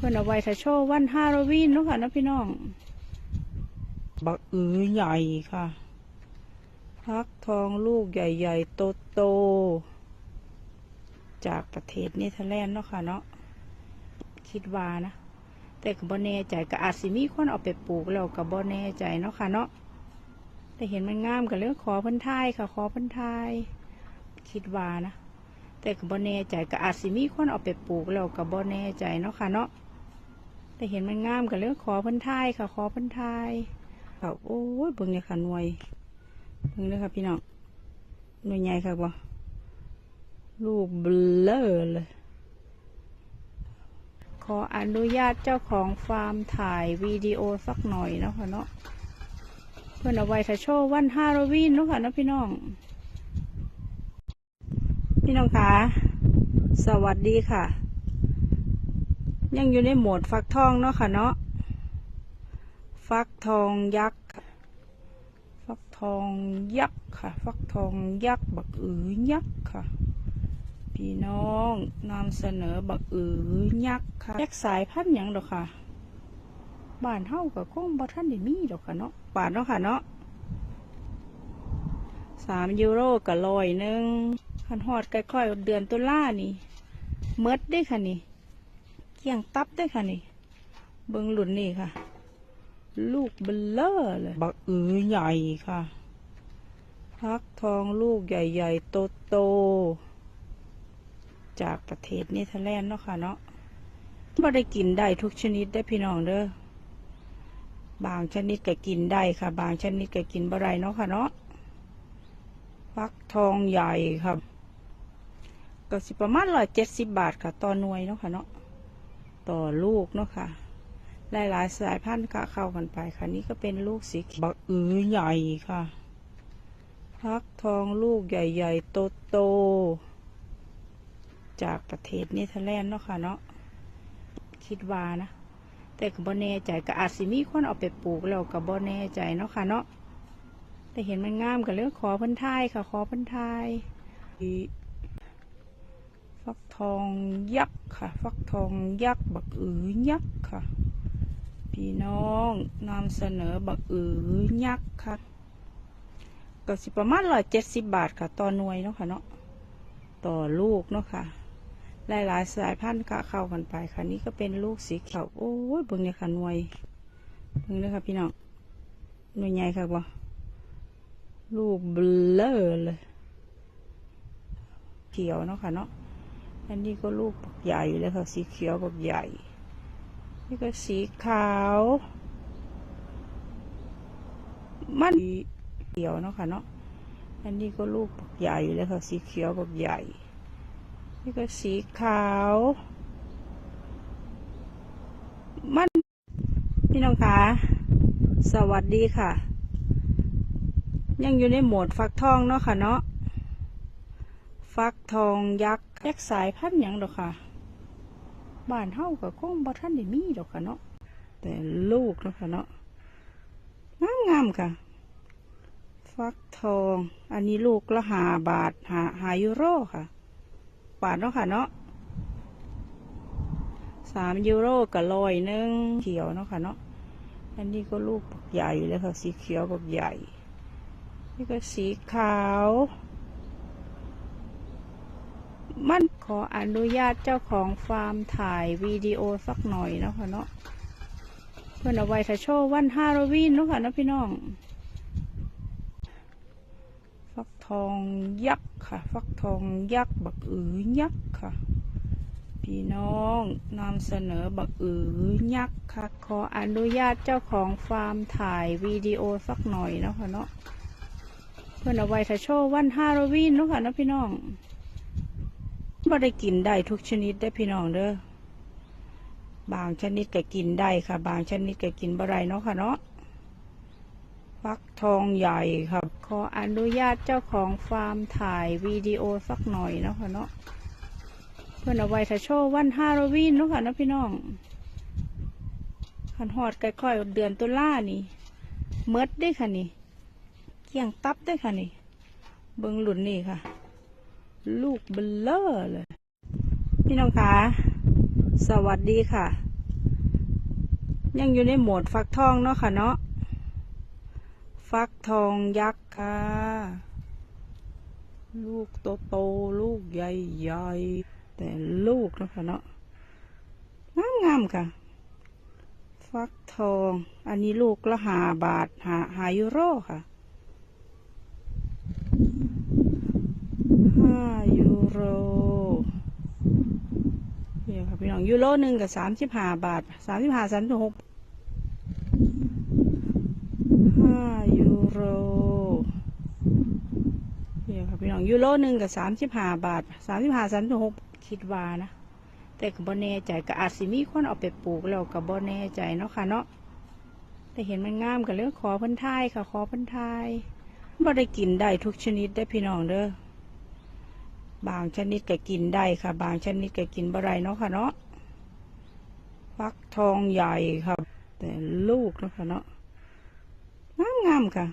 เพื่อนเอาไว้ถ้าโชว์วันฮาโลวีนเนาะค่ะนะพี่น้อง บักอือใหญ่ค่ะพักทองลูกใหญ่ ๆ โตโตๆจากประเทศเนเธอร์แลนด์เนาะค่ะเนาะคิดว่านะ แต่ก็บ่แน่ใจก็อาจสิมีคนเอาไปปลูกแล้วก็บ่แน่ใจเนาะค่ะเนาะแต่เห็นมันงามก็เลยขอพันทายค่ะ ขอพันทายคิดว่านะ แต่ก็บ่แน่ใจก็อาจสิมีคนเอาไปปลูกแล้วก็บ่แน่ใจเนาะค่ะเนาะ แต่เห็นมันงามก็เลยขอพันทายค่ะ ขอพันทายค่ะโอ้ยเบิ่งเนี่ยค่ะหน่วยเบิ่งเลยค่ะพี่น้องหน่วยใหญ่ค่ะบ่ลูกเบลอเลยขออนุญาตเจ้าของฟาร์มถ่ายวิดีโอสักหน่อยเนาะค่ะเนาะเพื่อนเอาไว้ถ้าโชว์วันฮาโลวีนเนาะค่ะเนาะพี่น้อง พี่น้องคะสวัสดีค่ะ ยังอยู่ในโหมดฟักทองเนาะค่ะเนาะ ฟักทองยักษ์ ฟักทองยักษ์ค่ะ ฟักทองยักษ์บักอือยักษ์ค่ะ พี่น้องนำเสนอบักอือยักษ์ค่ะแยกษ์สายพันธุ์ยังดอกค่ะ บ้านเฮากับคงบ่ท่านได้มีดอกค่ะเนาะป่านเนาะค่ะเนาะสามยูโรกับลอยหนึ่งคันฮอดใกล้ๆเดือนตุลานี่เมดได้ค่ะนี่ เกี่ยงตับได้ค่ะนี่ เบิ่งหลุนนี่ค่ะ ลูกเบลเลอร์เลยบักอือใหญ่ค่ะพักทองลูกใหญ่ๆโตๆจากประเทศเนเธอร์แลนด์เนาะค่ะเนาะบ่ได้กินได้ทุกชนิดได้อพี่น้องเด้อบางชนิดก็กินได้ค่ะ บางชนิดก็กินบ่ได้เนาะค่ะเนาะฟักทองใหญ่ครับก็สิประมาณร้อยเจ็ดสิบบาทค่ะต่อหน่วยเนาะค่ะเนาะ ต่อลูกเนาะค่ะหลายๆสายพันธุ์ค่ะเข้ากันไปค่ะ นี่ก็เป็นลูกสีบักอือใหญ่ค่ะฟักทองลูกใหญ่ๆโตๆจากประเทศเนเธอร์แลนด์เนาะค่ะเนาะคิดว่านะ แต่ก็บ่แน่ใจก็อาจสิมีคนเอาไปปลูกแล้วก็บ่แน่ใจเนาะค่ะเนาะแต่เห็นมันงามก็เลยขอพันทายค่ะ ขอพันทาย ทองยักษ์ค่ะ ฟักทองยักษ์ บักอือยักษ์ค่ะ พี่น้องนำเสนอบักอือยักษ์ค่ะก็สิประมาณร้อยเจ็ดสิบบาทค่ะต่อหน่วยเนาะค่ะเนาะต่อลูกเนาะค่ะ หลายๆสายพันธุ์ค่ะเข้ากันไปค่ะนี่ก็เป็นลูกสีเขียวโอ้ยเบิ่งเนี่ยค่ะหน่วยเบิ่งเลยค่ะพี่น้องหน่วยใหญ่ค่ะบ่ลูกเบลอเลย เขียวเนาะค่ะเนาะ อันนี้ก็ลูกปักใหญ่เลยค่ะ สีเขียวปักใหญ่ นี่ก็สีขาว มันเขียวเนาะค่ะเนาะ อันนี้ก็ลูกปักใหญ่เลยค่ะ สีเขียวปักใหญ่ นี่ก็สีขาว มันพี่น้องคะสวัสดีค่ะ ยังอยู่ในโหมดฟักทองเนาะค่ะเนาะ ฟักทองยักษ์ แยกสายพันธุ์หยังดอกค่ะบ้านเฮากับคงบ่ท่านได้มีดอกค่ะเนาะแต่ลูกเนาะค่ะเนาะงามงามๆค่ะ ฟักทอง อันนี้ลูกละหาบาทหาหายูโรค่ะ บาทเนาะค่ะเนาะสามยูโรกับลอยหนึ่งเขียวเนาะค่ะเนาะอันนี้ก็ลูกปักใหญ่เลยค่ะ สีเขียวปักใหญ่ นี่ก็สีขาว มันขออนุญาตเจ้าของฟาร์มถ่ายวิดีโอสักหน่อยเนาะค่ะเนาะเพื่อนเอาไว้ถ้าโชว์วันฮาโลวีนเนาะค่ะเนาะพี่น้อง ฟักทองยักษ์ค่ะ ฟักทองยักษ์บักอือยักษ์ค่ะ พี่น้องนำเสนอบักอือยักษ์ค่ะ ขออนุญาตเจ้าของฟาร์มถ่ายวิดีโอสักหน่อยเนาะค่ะเนาะเพื่อนเอาไว้ถ้าโชว์วันฮาโลวีนเนาะค่ะเนาะพี่น้อง บ่ได้กินได้ทุกชนิดได้พี่น้องเด้อบางชนิดก็กินได้ค่ะ บางชนิดก็กินบ่ได้เนาะค่ะเนาะฟักทองใหญ่ครับ ขออนุญาตเจ้าของฟาร์มถ่ายวิดีโอสักหน่อยเนาะค่ะเนาะเพื่อนเอาไว้ถ้าโชว์วันฮาโลวีนเนาะค่ะเนาะพี่น้องคันฮอดใกล้ๆเดือนตุลานี่เมดได้ค่ะนี่เกี่ยงตับได้ค่ะนี่เบิ้งหลุนนี่ค่ะ ลูกเบลเลอร์เลย พี่น้องคะสวัสดีค่ะ ยังอยู่ในโหมดฟักทองเนาะค่ะเนาะฟักทองยักษ์ค่ะ ลูกโตโตลูกใหญ่ใหญ่แต่ลูกเนาะค่ะเนาะงามงามๆค่ะ ฟักทอง อันนี้ลูกละหาบาทหาหายูโรค่ะห้า ยูโรเดี๋ยวค่ะพี่น้องยูโรหนึ่งกับสามสิบห้าบาทสามสิบห้าสามสิบหกห้ายูโรเดี๋ยวค่ะพี่น้องยูโรหนึ่งกับสามสิบห้าบาทสามสิบห้าสามสิบหกคิดว่านะแต่ก็บ่แน่ใจก็อาจสิมีคนเอาไปปลูกแล้วก็บ่แน่ใจเนาะค่ะเนาะแต่เห็นมันงามก็เลยขอพิ่นทายค่ะ ขอพิ่นทายบ่ได้กินได้ทุกชนิดได้พี่น้องเด้อ บางชนิดก็กินได้ค่ะ บางชนิดก็กินบ่ได้เนาะค่ะเนาะฟักทองใหญ่ค่ะ แต่ลูกเนาะค่ะเนาะงามงามๆค่ะ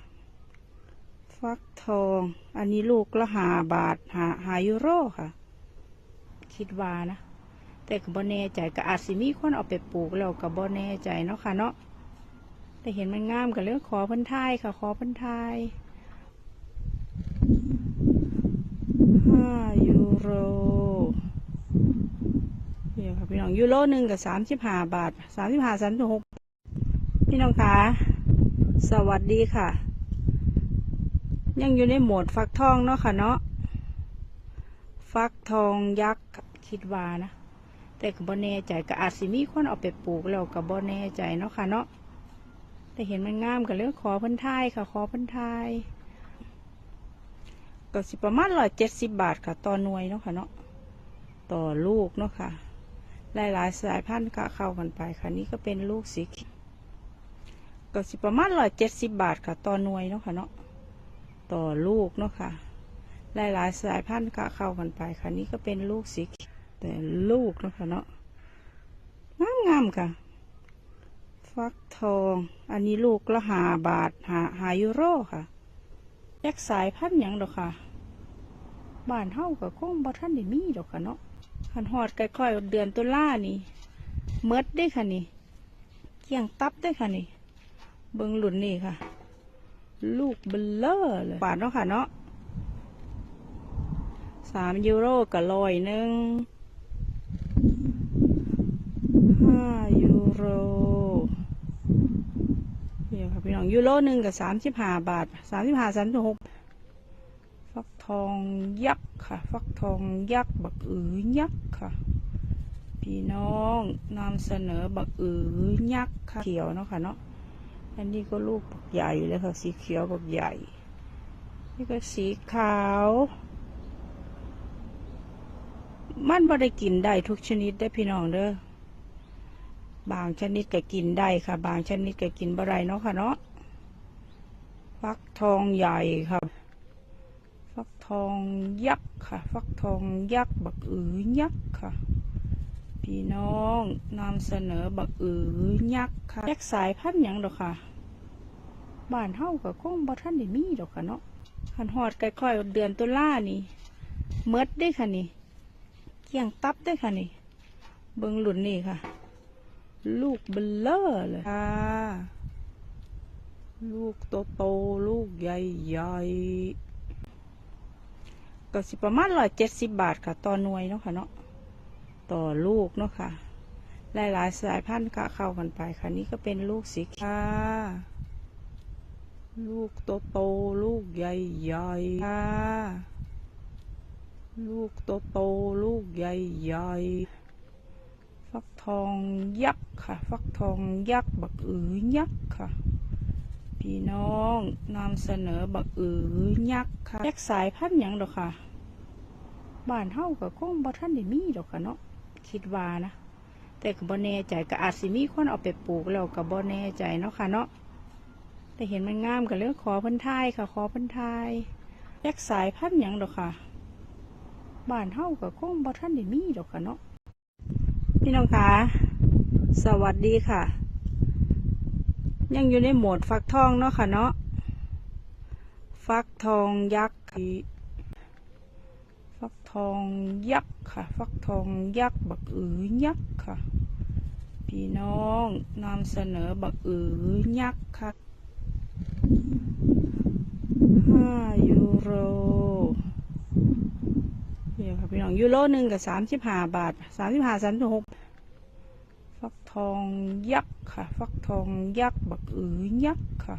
ฟักทอง อันนี้ลูกละหาบาทหาหายูโรค่ะ คิดว่านะ แต่ก็บ่แน่ใจก็อาจสิมีคนเอาไปปลูกแล้วก็บ่แน่ใจเนาะค่ะเนาะแต่เห็นมันงามก็เลยขอพิ่นทายค่ะ ขอพิ่นทายห้า ยูโรเดี๋ยวค่ะพี่น้องยูโรหนึ่งกับสามสิบห้าบาทสามสิบห้าสามสิบหกพี่น้องคะสวัสดีค่ะ ยังอยู่ในโหมดฟักทองเนาะค่ะเนาะฟักทองยักษ์คิดว่านะ แต่ก็บ่แน่ใจก็อาจสิมีคนเอาไปปลูกแล้วก็บ่แน่ใจเนาะค่ะเนาะแต่เห็นมันงามก็เลยขอพิ่นทายค่ะ ขอพิ่นทาย ก็สิประมาณร้อยเจ็ดสิบบาทค่ะ ต่อหน่วยเนาะค่ะเนาะต่อลูกเนาะค่ะ หลายๆสายพันธุ์ก็เข้ากันไปค่ะ นี่ก็เป็นลูกสีก็สิประมาณร้อยเจ็ดสิบบาทค่ะ ต่อหน่วยเนาะค่ะเนาะต่อลูกเนาะค่ะ หลายๆสายพันธุ์ก็เข้ากันไปค่ะ นี่ก็เป็นลูกสีแต่ลูกเนาะคะเนาะงามงามๆค่ะ ฟักทอง อันนี้ลูกละหาบาทหาหายูโรค่ะ แยกสายพันธุ์หยังดอกค่ะ บ้านเฮากับคงบ่ทันได้มีดอกค่ะเนาะคันฮอดใกล้ๆเดือนตุลานี่เมดได้ค่ะนี่เกี่ยงตับได้ค่ะนี่ เบิงหลุนนี่ค่ะ ลูกเบลเลอร์เลยบาทเนาะค่ะเนาะสามยูโรกับร้อยหนึ่งห้ายูโร เดี๋ยวค่ะพี่น้องยูโรหนึ่งกับสามสิบห้าบาทสามสิบห้าสามสิบหกฟักทองยักษ์ค่ะ ฟักทองยักษ์บักอือยักษ์ค่ะ พี่น้องนำเสนอบักอือยักษ์ค่ะเขียวเนาะค่ะเนาะอันนี้ก็ลูกบักใหญ่เลยค่ะ สีเขียวบักใหญ่ นี่ก็สีขาว มันบ่ได้กินได้ทุกชนิดได้พี่น้องเด้อ บางชนิดก็กินได้ค่ะ บางชนิดก็กินบ่ได้เนาะค่ะเนาะฟักทองใหญ่ค่ะ ฟักทองยักษ์ค่ะ ฟักทองยักษ์บักอือยักษ์ค่ะ พี่น้องนำเสนอบักอือยักษ์ค่ะแยกสายพันธุ์ยังดอกค่ะบ้านเฮาก็คงบ่ทันได้มีดอกค่ะเนาะคันฮอดใกล้ๆเดือนตุลานี่เมดได้ค่ะนี่เกี่ยงตับได้ค่ะนี่เบิงหลุนนี่ค่ะ ลูกเบลเลอร์เลยค่ะลูกโตโตๆลูกใหญ่ใหญ่ๆก็สิประมาณร้อยเจ็ดสิบบาทค่ะต่อหน่วยเนาะค่ะเนาะต่อลูกเนาะค่ะ หลายๆสายพันธุ์ก็เข้ากันไปค่ะนี่ก็เป็นลูกสีค่ะลูกโตโตๆลูกใหญ่ใหญ่ๆค่ะลูกโตโตๆลูกใหญ่ใหญ่ๆ ฟักทองยักษ์ค่ะ ฟักทองยักษ์บักอือยักษ์ค่ะ พี่น้องนำเสนอบักอือยักษ์ค่ะแยกสายพันธุ์หยังดอกค่ะบ้านเฮาก็คงบ่ทันได้มีดอกค่ะเนาะคิดว่านะแต่ก็บ่แน่ใจก็อาจสิมีคนเอาไปปลูกแล้วก็บ่แน่ใจเนาะค่ะเนาะแต่เห็นมันงามก็เลยขอพิ่นทายค่ะขอพิ่นทายแยกสายพันธุ์หยังดอกค่ะบ้านเฮาก็คงบ่ทันได้มีดอกค่ะเนาะ พี่น้องคะสวัสดีค่ะ ยังอยู่ในโหมดฟักทองเนาะค่ะเนาะฟักทองยักษ์ค่ะฟักทองยักษ์ค่ะ ฟักทองยักษ์บักอือยักษ์ค่ะพพี่น้องนำเสนอบักอือยักษ์ค่ะห้ายูโร นี่ค่ะพี่น้องยูโรหนึ่งกับสามสิบห้าบาทสามสิบห้าสามสิบหกฟักทองยักษ์ค่ะ ฟักทองยักษ์บักอือยักษ์ค่ะ